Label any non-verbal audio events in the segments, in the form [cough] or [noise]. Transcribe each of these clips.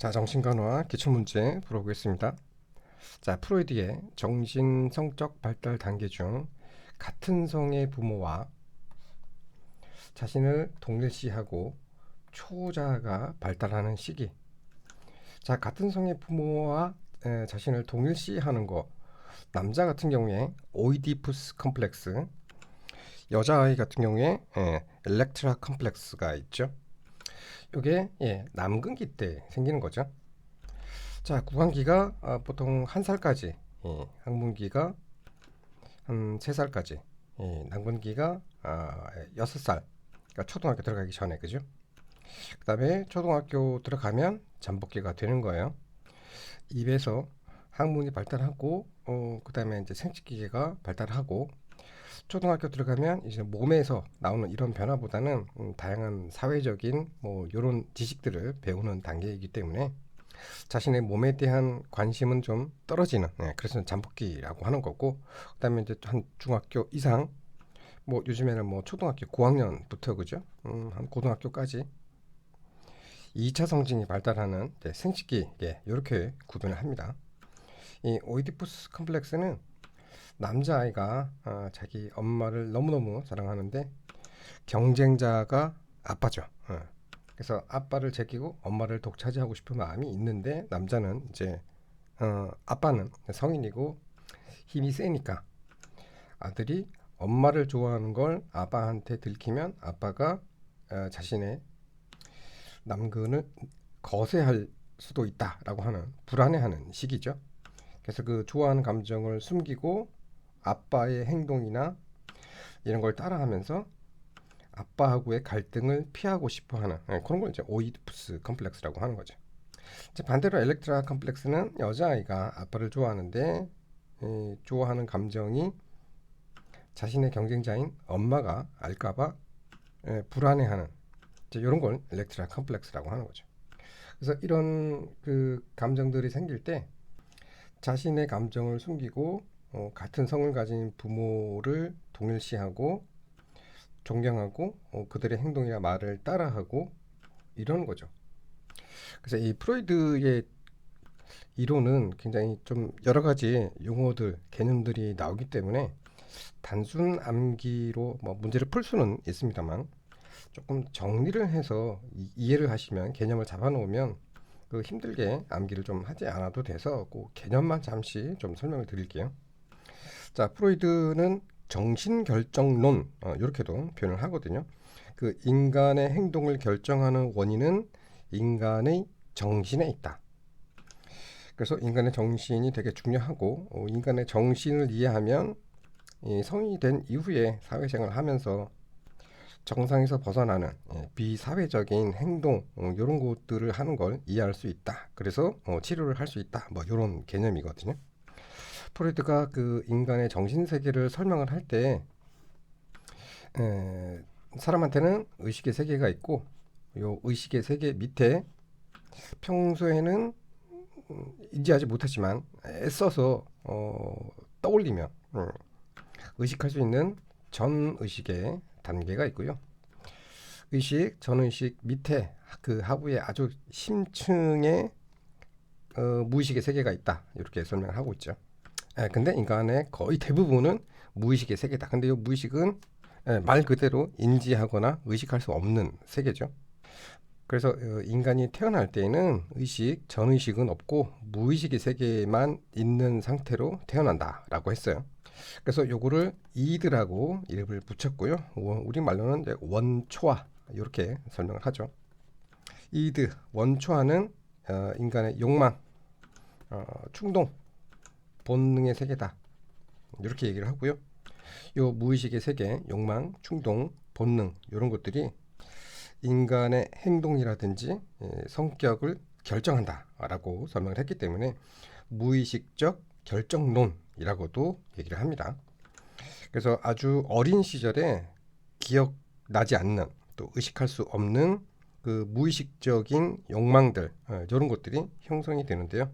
자, 정신간호와 기출문제 풀어보겠습니다. 자, 프로이드의 정신 성적 발달 단계 중 같은 성의 부모와 자신을 동일시하고 초자가 발달하는 시기. 자, 같은 성의 부모와 에, 자신을 동일시하는 거. 남자 같은 경우에 오이디푸스 컴플렉스, 여자아이 같은 경우에 에, 엘렉트라 컴플렉스가 있죠. 이게 예, 남근기 때 생기는 거죠. 자, 구강기가 아, 보통 한 살까지, 예, 항문기가 한 세 살까지, 예, 남근기가 아, 여섯 살, 그러니까 초등학교 들어가기 전에 그죠? 그다음에 초등학교 들어가면 잠복기가 되는 거예요. 입에서 항문이 발달하고, 어, 그다음에 이제 생殖기계가 발달하고, 초등학교 들어가면 이제 몸에서 나오는 이런 변화보다는 음, 다양한 사회적인 뭐 이런 지식들을 배우는 단계이기 때문에 자신의 몸에 대한 관심은 좀 떨어지는 네, 그래서 잠복기라고 하는 거고 그다음에 이제 한 중학교 이상 뭐 요즘에는 뭐 초등학교 고학년부터 그죠 음, 한 고등학교까지 2차 성징이 발달하는 이제 생식기 예, 이렇게 구분을 합니다. 이 오이디푸스 컴플렉스는 남자아이가 어, 자기 엄마를 너무너무 사랑하는데 경쟁자가 아빠죠. 어. 그래서 아빠를 제끼고 엄마를 독차지하고 싶은 마음이 있는데 남자는 이제 어, 아빠는 성인이고 힘이 세니까 아들이 엄마를 좋아하는 걸 아빠한테 들키면 아빠가 어, 자신의 남근을 거세할 수도 있다라고 하는 불안해하는 시기죠. 그래서 그 좋아하는 감정을 숨기고 아빠의 행동이나 이런 걸 따라하면서 아빠하고의 갈등을 피하고 싶어하는 네, 그런 걸 이제 오이디푸스 컴플렉스라고 하는 거죠. 이제 반대로 엘렉트라 컴플렉스는 여자아이가 아빠를 좋아하는데 이, 좋아하는 감정이 자신의 경쟁자인 엄마가 알까봐 예, 불안해하는 이제 이런 걸 엘렉트라 컴플렉스라고 하는 거죠. 그래서 이런 그 감정들이 생길 때 자신의 감정을 숨기고 어, 같은 성을 가진 부모를 동일시하고 존경하고 어, 그들의 행동이나 말을 따라하고 이런 거죠. 그래서 이 프로이드의 이론은 굉장히 좀 여러 가지 용어들, 개념들이 나오기 때문에 단순 암기로 뭐 문제를 풀 수는 있습니다만 조금 정리를 해서 이, 해를 하시면 개념을 잡아놓으면 그 힘들게 암기를 좀 하지 않아도 돼서 그 개념만 잠시 좀 설명을 드릴게요. 자, 프로이드는 정신결정론 어, 이렇게도 표현을 하거든요. 그 인간의 행동을 결정하는 원인은 인간의 정신에 있다. 그래서 인간의 정신이 되게 중요하고 어, 인간의 정신을 이해하면 이 성인이 된 이후에 사회생활을 하면서 정상에서 벗어나는 예, 비사회적인 행동 어, 이런 것들을 하는 걸 이해할 수 있다. 그래서 어, 치료를 할 수 있다. 뭐 이런 개념이거든요. 프로이드가 그 인간의 정신 세계를 설명을 할 때 사람한테는 의식의 세계가 있고 요 의식의 세계 밑에 평소에는 인지하지 못하지만 애써서 어, 떠올리면 음, 의식할 수 있는 전 의식의 단계가 있고요. 의식, 전 의식 밑에 그 하부에 아주 심층의 어, 무의식의 세계가 있다 이렇게 설명을 하고 있죠. 예, 근데 인간의 거의 대부분은 무의식의 세계다. 근데 이 무의식은 예, 말 그대로 인지하거나 의식할 수 없는 세계죠. 그래서 어, 인간이 태어날 때에는 의식, 전의식은 없고 무의식의 세계만 있는 상태로 태어난다라고 했어요. 그래서 요거를 이드라고 이름을 붙였고요. 우리 말로는 원초화 이렇게 설명을 하죠. 이드 원초화는 어, 인간의 욕망, 어, 충동, 본능의 세계다. 이렇게 얘기를 하고요. 요 무의식의 세계, 욕망, 충동, 본능 이런 것들이 인간의 행동이라든지 예, 성격을 결정한다라고 설명을 했기 때문에 무의식적 결정론이라고도 얘기를 합니다. 그래서 아주 어린 시절에 기억나지 않는 또 의식할 수 없는 그 무의식적인 욕망들 어, 이런 것들이 형성이 되는데요.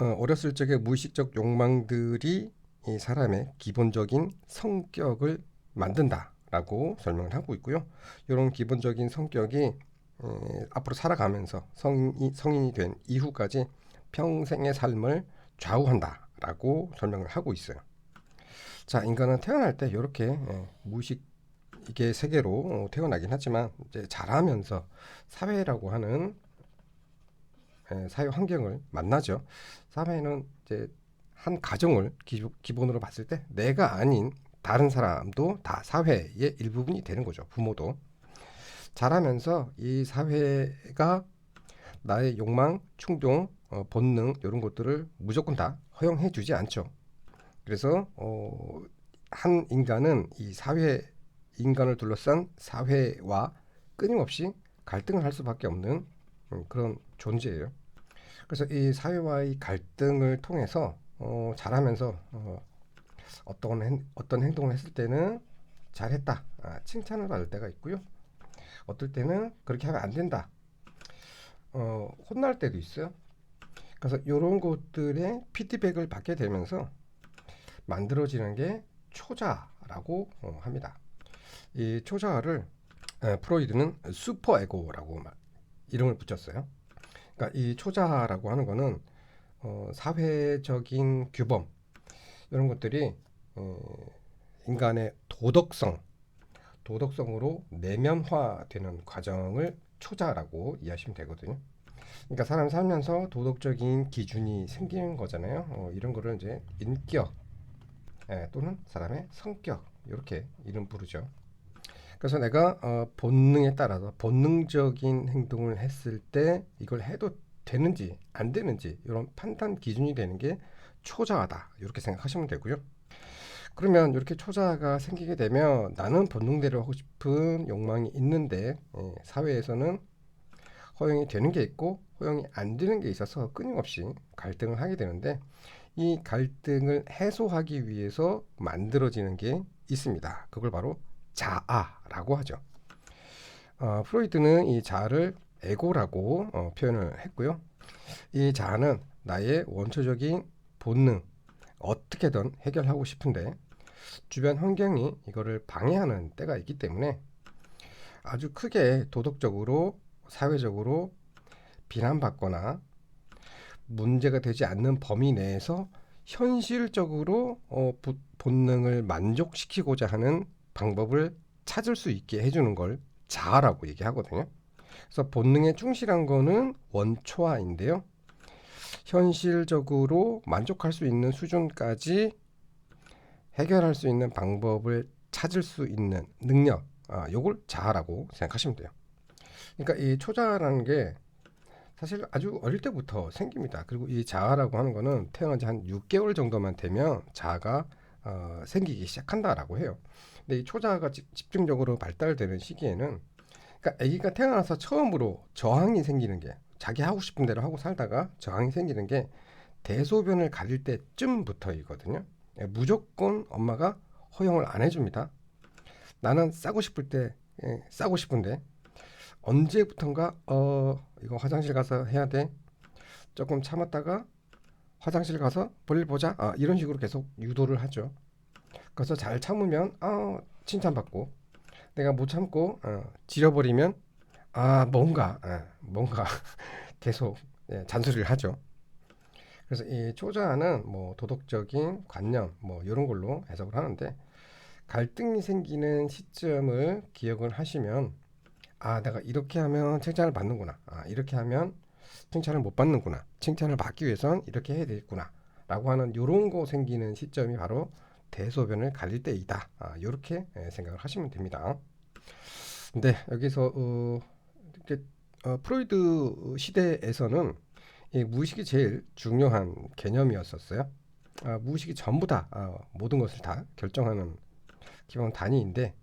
어, 어렸을 적에 무의식적 욕망들이 이 사람의 기본적인 성격을 만든다라고 설명을 하고 있고요. 이런 기본적인 성격이 에, 앞으로 살아가면서 성인이, 성인이 된 이후까지 평생의 삶을 좌우한다라고 설명을 하고 있어요. 자, 인간은 태어날 때 이렇게 예, 무의식 이게 세계로 어, 태어나긴 하지만 이제 자라면서 사회라고 하는 예, 사회 환경을 만나죠. 사회는 이제 한 가정을 기, 기본으로 봤을 때 내가 아닌 다른 사람도 다 사회의 일부분이 되는 거죠. 부모도 자라면서 이 사회가 나의 욕망, 충동, 어, 본능 이런 것들을 무조건 다 허용해 주지 않죠. 그래서 어, 한 인간은 이 사회 인간을 둘러싼 사회와 끊임없이 갈등을 할 수밖에 없는 음, 그런 존재예요. 그래서 이 사회와의 갈등을 통해서 어, 자라면서 어, 어떤 행, 어떤 행동을 했을 때는 잘했다 아, 칭찬을 받을 때가 있고요. 어떨 때는 그렇게 하면 안 된다. 어, 혼날 때도 있어요. 그래서 이런 것들의 피드백을 받게 되면서 만들어지는 게 초자라고 어, 합니다. 이 초자를 에, 프로이드는 슈퍼에고라고 막 이름을 붙였어요. 그러니까 이 초자라고 하는 거는 어, 사회적인 규범 이런 것들이 어, 인간의 도덕성, 도덕성으로 내면화되는 과정을 초자라고 이해하시면 되거든요. 그러니까 사람 살면서 도덕적인 기준이 생기는 거잖아요. 어, 이런 거를 이제 인격 예, 또는 사람의 성격 이렇게 이름 부르죠. 그래서 내가 어, 본능에 따라서 본능적인 행동을 했을 때 이걸 해도 되는지 안 되는지 이런 판단 기준이 되는 게 초자하다 이렇게 생각하시면 되고요. 그러면 이렇게 초자가 생기게 되면 나는 본능대로 하고 싶은 욕망이 있는데 예, 사회에서는 허용이 되는 게 있고 허용이 안 되는 게 있어서 끊임없이 갈등을 하게 되는데 이 갈등을 해소하기 위해서 만들어지는 게 있습니다. 그걸 바로 자아라고 하죠. 어, 프로이드는 이 자아를 에고라고 어, 표현을 했고요. 이 자아는 나의 원초적인 본능, 어떻게든 해결하고 싶은데 주변 환경이 이거를 방해하는 때가 있기 때문에 아주 크게 도덕적으로 사회적으로 비난받거나 문제가 되지 않는 범위 내에서 현실적으로 어, 부, 본능을 만족시키고자 하는 방법을 찾을 수 있게 해주는 걸 자아라고 얘기하거든요. 그래서 본능에 충실한 거는 원초아인데요. 현실적으로 만족할 수 있는 수준까지 해결할 수 있는 방법을 찾을 수 있는 능력, 아, 요걸 자아라고 생각하시면 돼요. 그러니까 이 초자라는 게 사실 아주 어릴 때부터 생깁니다. 그리고 이 자아라고 하는 거는 태어난 지 한 6개월 정도만 되면 자아가 어, 생기기 시작한다라고 해요. 근데 이 초자가 집, 집중적으로 발달되는 시기에는 그러니까 아기가 태어나서 처음으로 저항이 생기는 게 자기 하고 싶은 대로 하고 살다가 저항이 생기는 게 대소변을 가릴 때쯤부터이거든요. 예, 무조건 엄마가 허용을 안 해줍니다. 나는 싸고 싶을 때 예, 싸고 싶은데 언제부턴가 어 이거 화장실 가서 해야 돼. 조금 참았다가 화장실 가서 볼일 보자. 아, 이런 식으로 계속 유도를 하죠. 그래서 잘 참으면 어, 칭찬받고 내가 못 참고 어, 지려버리면 아 뭔가 아, 뭔가 [laughs] 계속 예, 잔소리를 하죠. 그래서 이 초자는 뭐 도덕적인 관념 뭐 이런 걸로 해석을 하는데 갈등이 생기는 시점을 기억을 하시면 아 내가 이렇게 하면 칭찬을 받는구나 아 이렇게 하면 칭찬을 못 받는구나. 칭찬을 받기 위해선 이렇게 해야 되겠구나. 라고 하는 요런 거 생기는 시점이 바로 대소변을 가릴 때이다. 아, 이렇게 생각을 하시면 됩니다. 근데 여기서 어, 이렇게, 어, 프로이드 시대에서는 이 무의식이 제일 중요한 개념이었었어요. 아, 무의식이 전부 다 아, 모든 것을 다 결정하는 기본 단위인데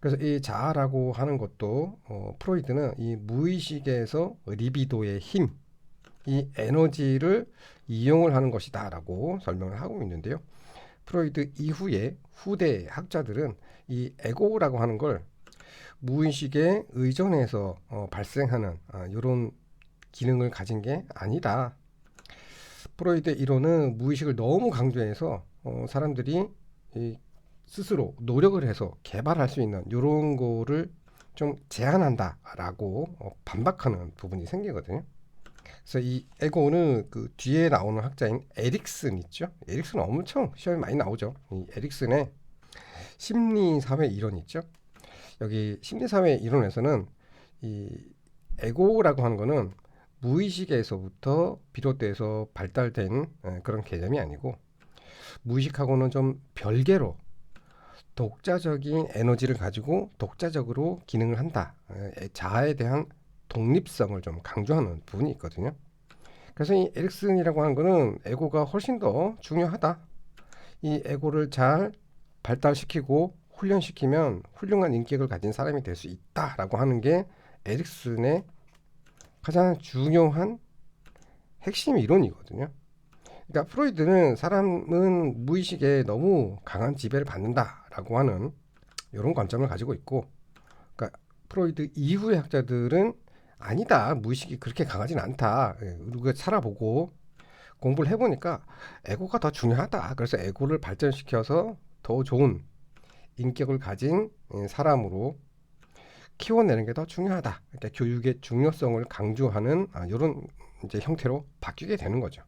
그래서 이 자아라고 하는 것도 어, 프로이드는 이 무의식에서 리비도의 힘, 이 에너지를 이용을 하는 것이다라고 설명을 하고 있는데요. 프로이드 이후에 후대 학자들은 이 에고라고 하는 걸 무의식에 의존해서 어, 발생하는 아, 이런 기능을 가진 게 아니다. 프로이드 이론은 무의식을 너무 강조해서 어, 사람들이 이 스스로 노력을 해서 개발할 수 있는 이런 거를 좀 제한한다라고 어, 반박하는 부분이 생기거든요. 그래서 이 에고는 그 뒤에 나오는 학자인 에릭슨 있죠. 에릭슨 엄청 시험에 많이 나오죠. 이 에릭슨의 심리 사회 이론 있죠. 여기 심리 사회 이론에서는 이 에고라고 하는 거는 무의식에서부터 비롯돼서 발달된 에, 그런 개념이 아니고 무의식하고는 좀 별개로 독자적인 에너지를 가지고 독자적으로 기능을 한다. 에, 자아에 대한 독립성을 좀 강조하는 부분이 있거든요. 그래서 이 에릭슨이라고 하는 거는 에고가 훨씬 더 중요하다. 이 에고를 잘 발달시키고 훈련시키면 훌륭한 인격을 가진 사람이 될 수 있다라고 하는 게 에릭슨의 가장 중요한 핵심 이론이거든요. 그러니까 프로이드는 사람은 무의식에 너무 강한 지배를 받는다 라고 하는 이런 관점을 가지고 있고, 그러니까 프로이드 이후의 학자들은 아니다 무의식이 그렇게 강하진 않다. 예, 우리가 살아보고 공부를 해보니까 에고가 더 중요하다. 그래서 에고를 발전시켜서 더 좋은 인격을 가진 예, 사람으로 키워내는 게 더 중요하다. 그러니까 교육의 중요성을 강조하는 아, 이런 이제 형태로 바뀌게 되는 거죠.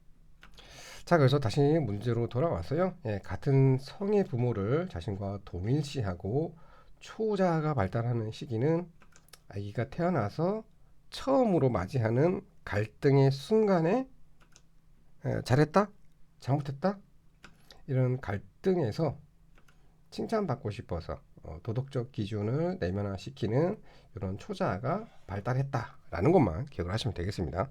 자, 그래서 다시 문제로 돌아와서요. 예, 같은 성의 부모를 자신과 동일시하고 초자가 발달하는 시기는 아기가 태어나서 처음으로 맞이하는 갈등의 순간에 에, 잘했다, 잘못했다 이런 갈등에서 칭찬받고 싶어서 어, 도덕적 기준을 내면화시키는 이런 초자가 발달했다라는 것만 기억을 하시면 되겠습니다.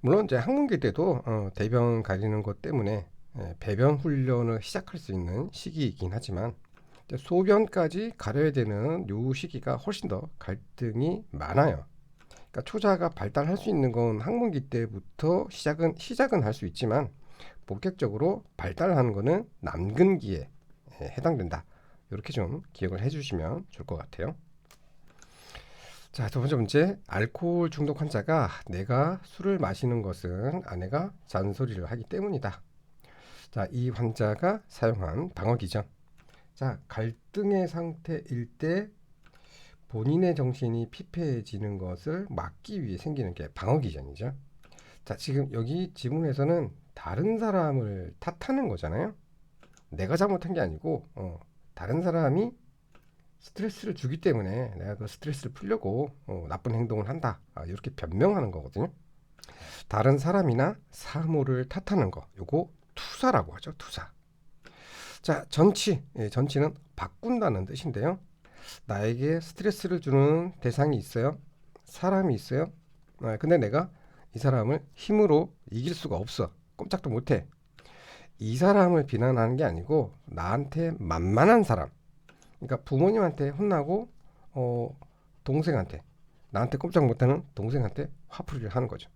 물론 이제 학문기 때도 어, 대변 가리는 것 때문에 예, 배변 훈련을 시작할 수 있는 시기이긴 하지만 소변까지 가려야 되는 요 시기가 훨씬 더 갈등이 많아요. 그러니까 초자가 발달할 수 있는 건 학문기 때부터 시작은 시작은 할 수 있지만 본격적으로 발달하는 거는 남근기에 예, 해당된다. 이렇게 좀 기억을 해주시면 좋을 것 같아요. 자, 두 번째 문제. 알코올 중독 환자가 내가 술을 마시는 것은 아내가 잔소리를 하기 때문이다. 자, 이 환자가 사용한 방어 기전. 자, 갈등의 상태일 때 본인의 정신이 피폐해지는 것을 막기 위해 생기는 게 방어 기전이죠. 자, 지금 여기 지문에서는 다른 사람을 탓하는 거잖아요. 내가 잘못한 게 아니고 어, 다른 사람이 스트레스를 주기 때문에 내가 그 스트레스를 풀려고 어, 나쁜 행동을 한다. 아, 이렇게 변명하는 거거든요. 다른 사람이나 사물을 탓하는 거. 요거 투사라고 하죠. 투사. 자, 전치. 예, 전치는 바꾼다는 뜻인데요. 나에게 스트레스를 주는 대상이 있어요. 사람이 있어요. 아, 근데 내가 이 사람을 힘으로 이길 수가 없어. 꼼짝도 못해. 이 사람을 비난하는 게 아니고 나한테 만만한 사람. 그러니까 부모님한테 혼나고 어, 동생한테 나한테 꼼짝 못하는 동생한테 화풀이를 하는 거죠.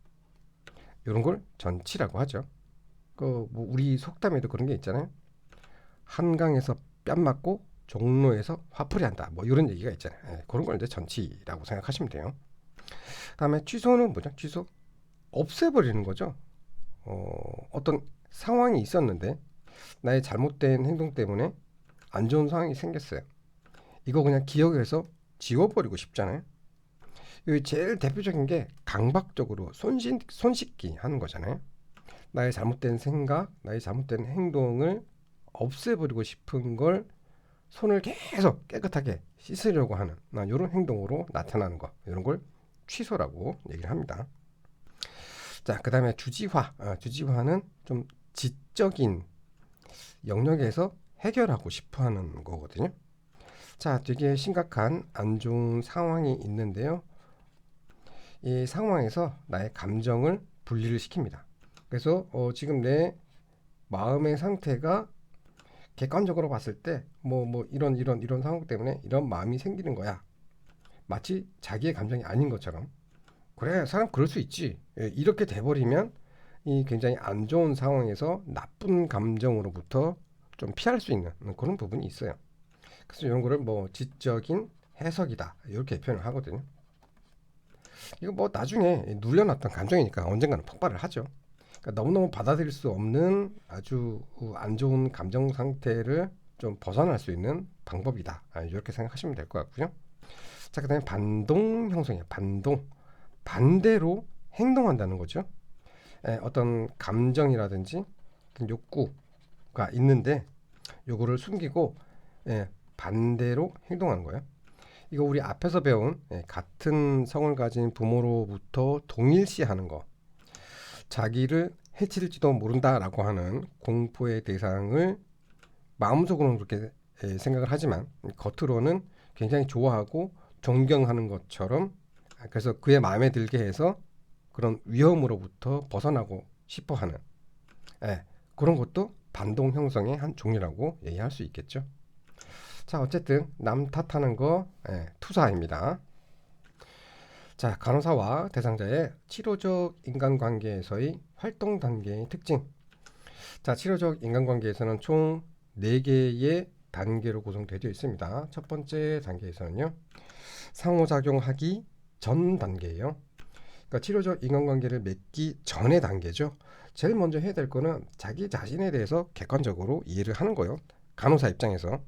이런 걸 전치라고 하죠. 그 뭐 우리 속담에도 그런 게 있잖아요. 한강에서 뺨 맞고 종로에서 화풀이 한다. 뭐 이런 얘기가 있잖아요. 예, 그런 걸 이제 전치라고 생각하시면 돼요. 다음에 취소는 뭐죠? 취소 없애버리는 거죠. 어, 어떤 상황이 있었는데 나의 잘못된 행동 때문에 안 좋은 상황이 생겼어요. 이거 그냥 기억에서 지워버리고 싶잖아요. 이 제일 대표적인 게 강박적으로 손신, 손씻기 하는 거잖아요. 나의 잘못된 생각, 나의 잘못된 행동을 없애버리고 싶은 걸 손을 계속 깨끗하게 씻으려고 하는 이런 행동으로 나타나는 거 이런 걸 취소라고 얘기를 합니다. 자, 그 다음에 주지화. 아, 주지화는 좀 지적인 영역에서 해결하고 싶어 하는 거거든요. 자, 되게 심각한 안 좋은 상황이 있는데요. 이 상황에서 나의 감정을 분리를 시킵니다. 그래서 어, 지금 내 마음의 상태가 객관적으로 봤을 때 뭐뭐 이런 이런 이런 상황 때문에 이런 마음이 생기는 거야. 마치 자기의 감정이 아닌 것처럼. 그래, 사람 그럴 수 있지. 예, 이렇게 돼버리면 이 굉장히 안 좋은 상황에서 나쁜 감정으로부터 좀 피할 수 있는 그런 부분이 있어요. 그래서 이런 거를 뭐 지적인 해석이다 이렇게 표현을 하거든요. 이거 뭐 나중에 눌려놨던 감정이니까 언젠가는 폭발을 하죠. 그러니까 너무너무 받아들일 수 없는 아주 안 좋은 감정 상태를 좀 벗어날 수 있는 방법이다. 아, 이렇게 생각하시면 될 것 같고요. 자, 그 다음에 반동 형성이에요. 반동. 반대로 행동한다는 거죠. 에, 어떤 감정이라든지 욕구가 있는데 요거를 숨기고 예, 반대로 행동하는 거예요. 이거 우리 앞에서 배운 예, 같은 성을 가진 부모로부터 동일시하는 거. 자기를 해칠지도 모른다라고 하는 공포의 대상을 마음속으로는 그렇게 예, 생각을 하지만 겉으로는 굉장히 좋아하고 존경하는 것처럼 아, 그래서 그의 마음에 들게 해서 그런 위험으로부터 벗어나고 싶어하는 예, 그런 것도 반동 형성의 한 종류라고 얘기할 수 있겠죠. 자, 어쨌든 남 탓하는 거 예, 투사입니다. 자, 간호사와 대상자의 치료적 인간관계에서의 활동 단계의 특징. 자, 치료적 인간관계에서는 총 4개의 단계로 구성되어 있습니다. 첫 번째 단계에서는요. 상호작용하기 전 단계예요. 그러니까 치료적 인간관계를 맺기 전의 단계죠. 제일 먼저 해야 될 거는 자기 자신에 대해서 객관적으로 이해를 하는 거예요. 간호사 입장에서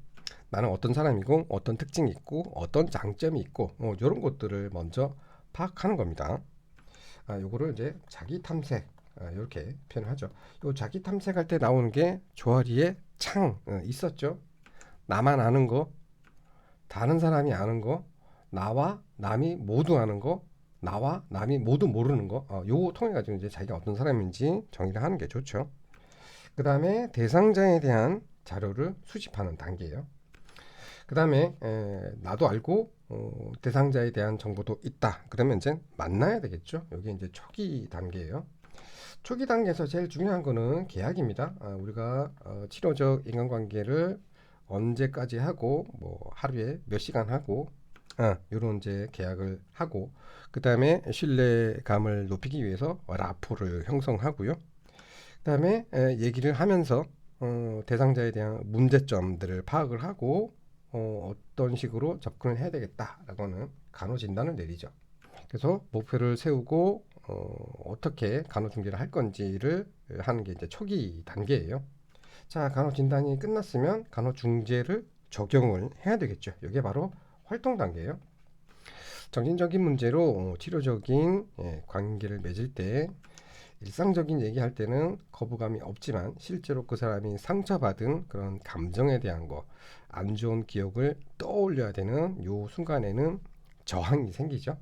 나는 어떤 사람이고 어떤 특징이 있고 어떤 장점이 있고 뭐 이런 것들을 먼저 파악하는 겁니다. 아, 요거를 이제 자기 탐색 아, 이렇게 표현하죠. 요 자기 탐색할 때 나오는 게 조아리의 창 어, 있었죠. 나만 아는 거, 다른 사람이 아는 거, 나와 남이 모두 아는 거, 나와 남이 모두 모르는 거, 어, 요거 통해 가지고 이제 자기가 어떤 사람인지 정의를 하는 게 좋죠. 그 다음에 대상자에 대한 자료를 수집하는 단계예요. 그 다음에 나도 알고 어, 대상자에 대한 정보도 있다. 그러면 이제 만나야 되겠죠. 여기 이제 초기 단계예요. 초기 단계에서 제일 중요한 거는 계약입니다. 아, 우리가 어, 치료적 인간관계를 언제까지 하고 뭐 하루에 몇 시간 하고 아, 요런 이제 계약을 하고 그 다음에 신뢰감을 높이기 위해서 라포를 형성하고요. 그 다음에 얘기를 하면서 어, 대상자에 대한 문제점들을 파악을 하고 어, 어떤 식으로 접근을 해야 되겠다라고 하는 간호 진단을 내리죠. 그래서 목표를 세우고 어, 어떻게 간호 중계를 할 건지를 하는 게 이제 초기 단계예요. 자, 간호 진단이 끝났으면 간호 중재를 적용을 해야 되겠죠. 이게 바로 활동 단계예요. 정신적인 문제로 어, 치료적인 예, 관계를 맺을 때 일상적인 얘기할 때는 거부감이 없지만 실제로 그 사람이 상처받은 그런 감정에 대한 거, 안 좋은 기억을 떠올려야 되는 요 순간에는 저항이 생기죠.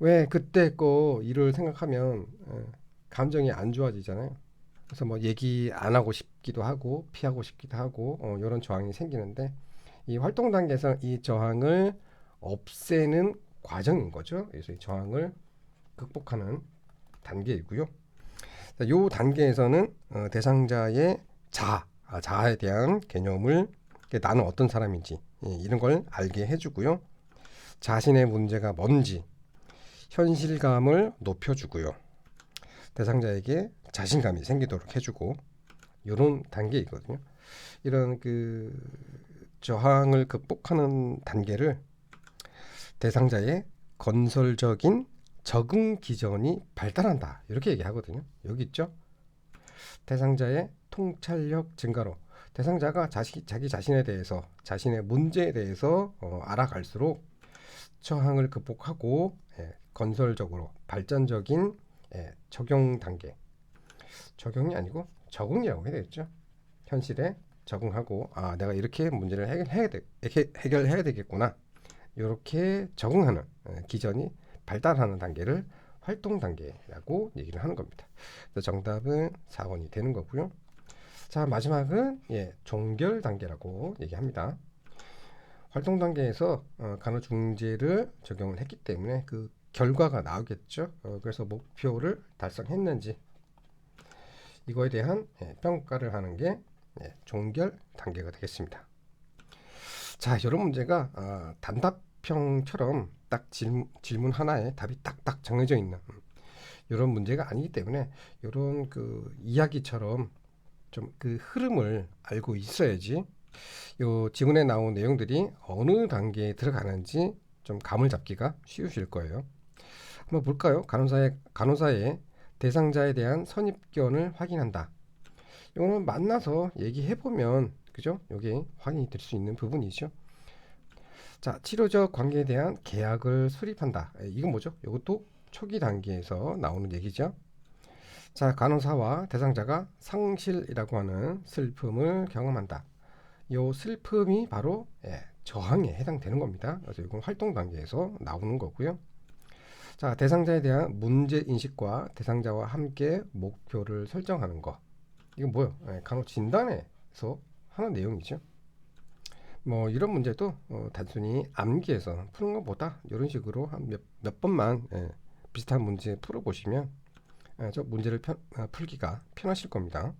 왜 그때 거 일을 생각하면 예, 감정이 안 좋아지잖아요. 그래서 뭐 얘기 안 하고 싶기도 하고 피하고 싶기도 하고 어, 이런 저항이 생기는데 이 활동 단계에서 이 저항을 없애는 과정인 거죠. 그래서 이 저항을 극복하는 단계이고요. 이 단계에서는 어, 대상자의 자, 아, 자아에 대한 개념을 나는 어떤 사람인지 예, 이런 걸 알게 해주고요. 자신의 문제가 뭔지 현실감을 높여주고요. 대상자에게 자신감이 생기도록 해주고 이런 단계이거든요. 이런 그 저항을 극복하는 단계를 대상자의 건설적인 적응 기전이 발달한다 이렇게 얘기하거든요. 여기 있죠. 대상자의 통찰력 증가로 대상자가 자시, 자기 자신에 대해서 자신의 문제에 대해서 어, 알아갈수록 저항을 극복하고 예, 건설적으로 발전적인 예, 적용 단계 적용이 아니고 적응이라고 해야 되겠죠. 현실에 적응하고 아 내가 이렇게 문제를 해결해야 돼 해결해야 되겠구나 이렇게 적응하는 예, 기전이 발달하는 단계를 활동 단계라고 얘기를 하는 겁니다. 정답은 4번이 되는 거고요. 자 마지막은 예, 종결 단계라고 얘기합니다. 활동 단계에서 어, 간호 중재를 적용을 했기 때문에 그 결과가 나오겠죠. 어, 그래서 목표를 달성했는지 이거에 대한 예, 평가를 하는 게 예, 종결 단계가 되겠습니다. 자, 이런 문제가 아, 단답형처럼 딱 질문, 질문 하나에 답이 딱딱 정해져 있는 이런 문제가 아니기 때문에 이런 그 이야기처럼 좀 그 흐름을 알고 있어야지 요 지문에 나온 내용들이 어느 단계에 들어가는지 좀 감을 잡기가 쉬우실 거예요. 한번 볼까요? 간호사의 간호사의 대상자에 대한 선입견을 확인한다. 이거는 만나서 얘기해 보면 그죠? 여기 확인이 될 수 있는 부분이죠. 자, 치료적 관계에 대한 계약을 수립한다. 에, 이건 뭐죠? 이것도 초기 단계에서 나오는 얘기죠. 자, 간호사와 대상자가 상실이라고 하는 슬픔을 경험한다. 요 슬픔이 바로 예, 저항에 해당되는 겁니다. 그래서 이건 활동 단계에서 나오는 거고요. 자, 대상자에 대한 문제 인식과 대상자와 함께 목표를 설정하는 거. 이건 뭐요? 예, 간호 진단에서 하는 내용이죠. 뭐 이런 문제도 어, 단순히 암기해서 푸는 것보다 이런 식으로 한 몇 몇 번만 예, 비슷한 문제 풀어보시면 예, 저 문제를 편- 어, 풀기가 편하실 겁니다.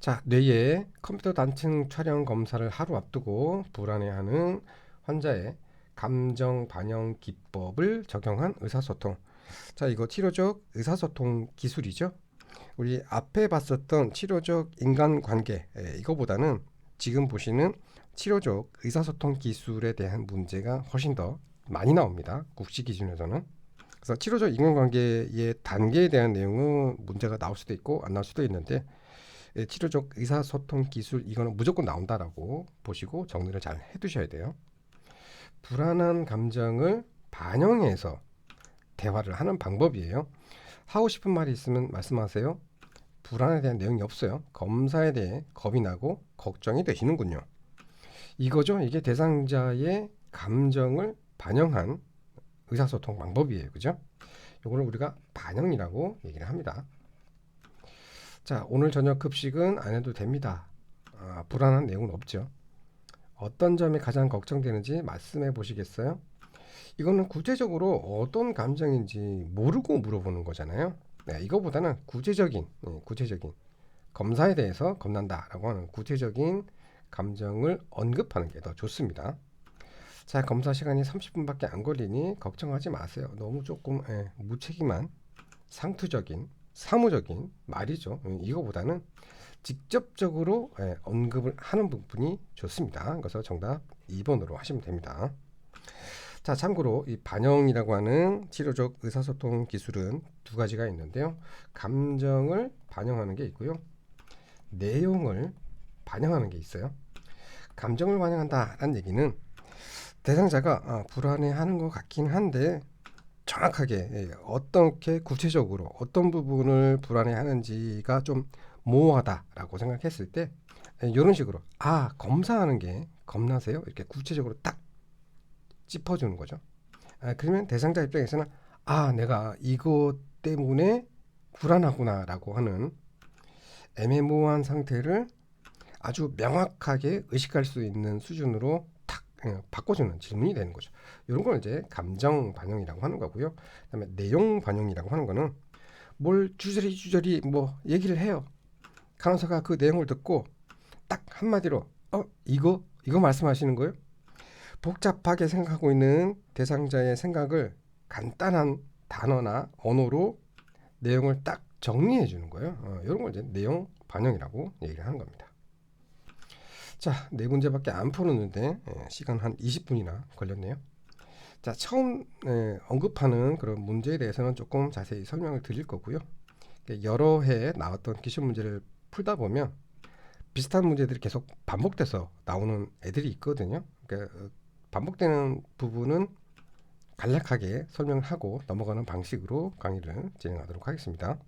자, 뇌의 컴퓨터 단층 촬영 검사를 하루 앞두고 불안해하는 환자의 감정 반영 기법을 적용한 의사소통. 자, 이거 치료적 의사소통 기술이죠. 우리 앞에 봤었던 치료적 인간관계 에, 이거보다는 지금 보시는 치료적 의사소통 기술에 대한 문제가 훨씬 더 많이 나옵니다. 국시 기준에서는. 그래서 치료적 인간관계의 단계에 대한 내용은 문제가 나올 수도 있고 안 나올 수도 있는데 예, 치료적 의사소통 기술 이거는 무조건 나온다라고 보시고 정리를 잘 해두셔야 돼요. 불안한 감정을 반영해서 대화를 하는 방법이에요. 하고 싶은 말이 있으면 말씀하세요. 불안에 대한 내용이 없어요. 검사에 대해 겁이 나고 걱정이 되시는군요. 이거죠. 이게 대상자의 감정을 반영한 의사소통 방법이에요. 그죠? 이거를 우리가 반영이라고 얘기를 합니다. 자, 오늘 저녁 급식은 안 해도 됩니다. 아, 불안한 내용은 없죠. 어떤 점이 가장 걱정되는지 말씀해 보시겠어요? 이거는 구체적으로 어떤 감정인지 모르고 물어보는 거잖아요. 네, 이거보다는 구체적인, 네, 구체적인 검사에 대해서 겁난다라고 하는 구체적인 감정을 언급하는 게 더 좋습니다. 자, 검사 시간이 30분밖에 안 걸리니 걱정하지 마세요. 너무 조금 예, 무책임한 상투적인 사무적인 말이죠. 음, 이거보다는 직접적으로 예, 언급을 하는 부분이 좋습니다. 그래서 정답 2번으로 하시면 됩니다. 자, 참고로 이 반영이라고 하는 치료적 의사소통 기술은 두 가지가 있는데요. 감정을 반영하는 게 있고요. 내용을 반영하는 게 있어요. 감정을 반영한다라는 얘기는 대상자가 아, 불안해하는 것 같긴 한데 정확하게 예, 어떻게 구체적으로 어떤 부분을 불안해하는지가 좀 모호하다라고 생각했을 때 이런 식으로 아 검사하는 게 겁나세요 이렇게 구체적으로 딱 짚어주는 거죠. 아, 그러면 대상자 입장에서는 아 내가 이것 때문에 불안하구나라고 하는 애매모호한 상태를 아주 명확하게 의식할 수 있는 수준으로 탁 예, 바꿔주는 질문이 되는 거죠. 이런 걸 이제 감정 반영이라고 하는 거고요. 그다음에 내용 반영이라고 하는 거는 뭘 주저리 주저리 뭐 얘기를 해요. 간호사가 그 내용을 듣고 딱 한마디로 어 이거 이거 말씀하시는 거예요? 복잡하게 생각하고 있는 대상자의 생각을 간단한 단어나 언어로 내용을 딱 정리해 주는 거예요. 어, 이런 걸 이제 내용 반영이라고 얘기를 하는 겁니다. 자, 네 문제밖에 안 풀었는데 예, 시간 한 20분이나 걸렸네요. 자, 처음 예, 언급하는 그런 문제에 대해서는 조금 자세히 설명을 드릴 거고요. 여러 해 나왔던 기출 문제를 풀다 보면 비슷한 문제들이 계속 반복돼서 나오는 애들이 있거든요. 그러니까 어, 반복되는 부분은 간략하게 설명을 하고 넘어가는 방식으로 강의를 진행하도록 하겠습니다.